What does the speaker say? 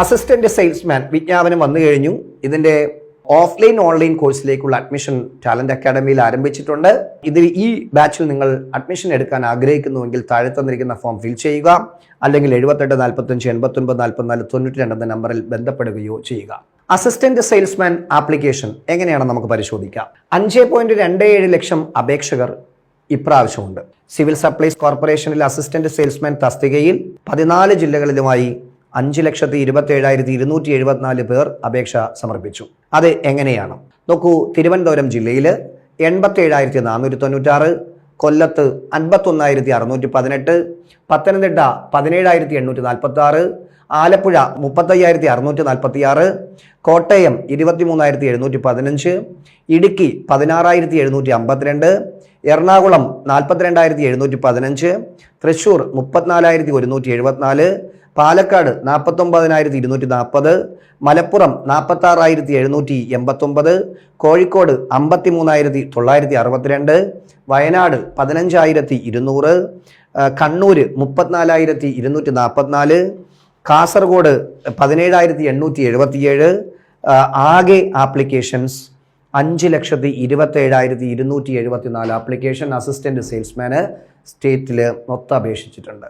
Assistant salesman വിജ്ഞാപനം വന്നു കഴിഞ്ഞു. ഇതിന്റെ ഓഫ്ലൈൻ ഓൺലൈൻ കോഴ്സിലേക്കുള്ള അഡ്മിഷൻ ടാലന്റ് അക്കാഡമിയിൽ ആരംഭിച്ചിട്ടുണ്ട്. ഇതിൽ ഈ ബാച്ചിൽ നിങ്ങൾ അഡ്മിഷൻ എടുക്കാൻ ആഗ്രഹിക്കുന്നുവെങ്കിൽ താഴെ തന്നിരിക്കുന്ന ഫോം ഫിൽ ചെയ്യുക. അല്ലെങ്കിൽ എഴുപത്തെട്ട് നാൽപ്പത്തഞ്ച് എൺപത്തൊൻപത് നാൽപ്പത്തിനാല് തൊണ്ണൂറ്റി രണ്ട് എന്ന നമ്പറിൽ ബന്ധപ്പെടുകയോ ചെയ്യുക. അസിസ്റ്റന്റ് സെയിൽസ്മാൻ ആപ്ലിക്കേഷൻ എങ്ങനെയാണ് നമുക്ക് പരിശോധിക്കാം. അഞ്ച് പോയിന്റ് രണ്ട് ഏഴ് ലക്ഷം അപേക്ഷകർ ഇപ്രാവശ്യമുണ്ട്. സിവിൽ സപ്ലൈസ് കോർപ്പറേഷനിൽ അസിസ്റ്റന്റ് സെയിൽസ്മാൻ തസ്തികയിൽ പതിനാല് ജില്ലകളിലുമായി അഞ്ച് ലക്ഷത്തി ഇരുപത്തി ഏഴായിരത്തി ഇരുന്നൂറ്റി എഴുപത്തിനാല് പേർ അപേക്ഷ സമർപ്പിച്ചു. അത് എങ്ങനെയാണ്? നോക്കൂ തിരുവനന്തപുരം ജില്ലയിൽ എൺപത്തി ഏഴായിരത്തി നാനൂറ്റി തൊണ്ണൂറ്റാറ് കൊല്ലത്ത് അൻപത്തൊന്നായിരത്തി അറുന്നൂറ്റി പതിനെട്ട് പത്തനംതിട്ട പതിനേഴായിരത്തി എണ്ണൂറ്റി നാൽപ്പത്തി ആറ് ആലപ്പുഴ മുപ്പത്തയ്യായിരത്തി അറുന്നൂറ്റി നാൽപ്പത്തി ആറ് കോട്ടയം ഇരുപത്തി മൂന്നായിരത്തി എഴുന്നൂറ്റി പതിനഞ്ച് ഇടുക്കി പതിനാറായിരത്തി എഴുന്നൂറ്റി അമ്പത്തിരണ്ട് എറണാകുളം നാൽപ്പത്തിരണ്ടായിരത്തി എഴുന്നൂറ്റി പതിനഞ്ച് തൃശ്ശൂർ മുപ്പത്തിനാലായിരത്തി ഒരുന്നൂറ്റി എഴുപത്തിനാല് പാലക്കാട് നാൽപ്പത്തൊമ്പതിനായിരത്തി ഇരുന്നൂറ്റി നാൽപ്പത് മലപ്പുറം നാൽപ്പത്താറായിരത്തി എഴുന്നൂറ്റി എൺപത്തൊമ്പത് കോഴിക്കോട് അമ്പത്തി മൂന്നായിരത്തി തൊള്ളായിരത്തി അറുപത്തിരണ്ട് വയനാട് പതിനഞ്ചായിരത്തി ഇരുന്നൂറ് കണ്ണൂർ മുപ്പത്തിനാലായിരത്തി ഇരുന്നൂറ്റി നാൽപ്പത്തിനാല് കാസർഗോഡ് പതിനേഴായിരത്തി എണ്ണൂറ്റി എഴുപത്തിയേഴ് ആകെ ആപ്ലിക്കേഷൻസ് അഞ്ച് ലക്ഷത്തി ഇരുപത്തേഴായിരത്തി ഇരുന്നൂറ്റി എഴുപത്തി നാല് ആപ്ലിക്കേഷൻ അസിസ്റ്റന്റ് സെയിൽസ്മാന് സ്റ്റേറ്റിൽ മൊത്തം അപേക്ഷിച്ചിട്ടുണ്ട്.